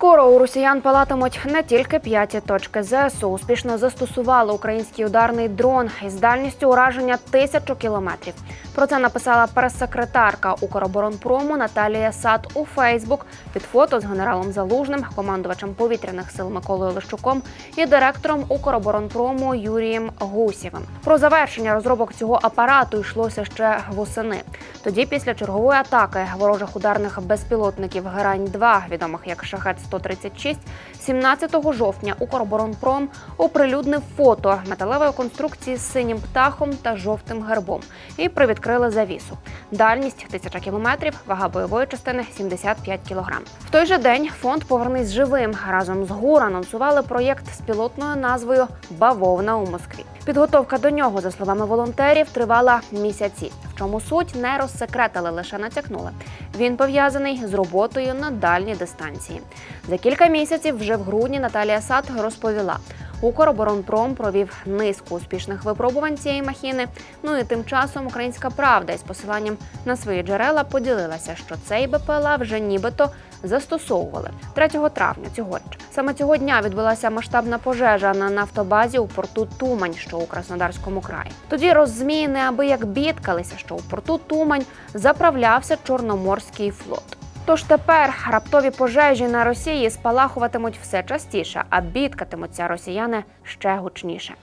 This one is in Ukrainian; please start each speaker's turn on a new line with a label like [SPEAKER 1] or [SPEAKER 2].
[SPEAKER 1] Скоро у росіян палатимуть не тільки п'яті точки ЗСУ. Успішно застосували український ударний дрон із дальністю ураження тисячу кілометрів. Про це написала прес-секретарка Укроборонпрому Наталія Сад у Фейсбук під фото з генералом Залужним, командувачем повітряних сил Миколою Лищуком і директором Укроборонпрому Юрієм Гусєвим. Про завершення розробок цього апарату йшлося ще восени. Тоді, після чергової атаки ворожих ударних безпілотників Герань 2 відомих як Шахет 136 17 жовтня Укроборонпром оприлюднив фото металевої конструкції з синім птахом та жовтим гербом і привідкрили завісу. Дальність 1000 кілометрів, вага бойової частини 75 кілограм. В той же день фонд Повернись живим разом з ГУР анонсували проєкт з пілотною назвою Бавовна у Москві. Підготовка до нього, за словами волонтерів, тривала місяці. Чому суть не розсекретили, лише натякнули. Він пов'язаний з роботою на дальній дистанції. За кілька місяців, вже в грудні, Наталія Сад розповіла. Укроборонпром провів низку успішних випробувань цієї махіни. Ну і тим часом українська правда із посиланням на свої джерела поділилася, що цей БПЛА вже нібито застосовували 3 травня цьогоріч. Саме цього дня відбулася масштабна пожежа на нафтобазі у порту Тумань, що у Краснодарському краї. Тоді роззмії неабияк бідкалися, що у порту Тумань заправлявся Чорноморський флот. Тож тепер раптові пожежі на Росії спалахуватимуть все частіше, а бідкатимуться росіяни ще гучніше.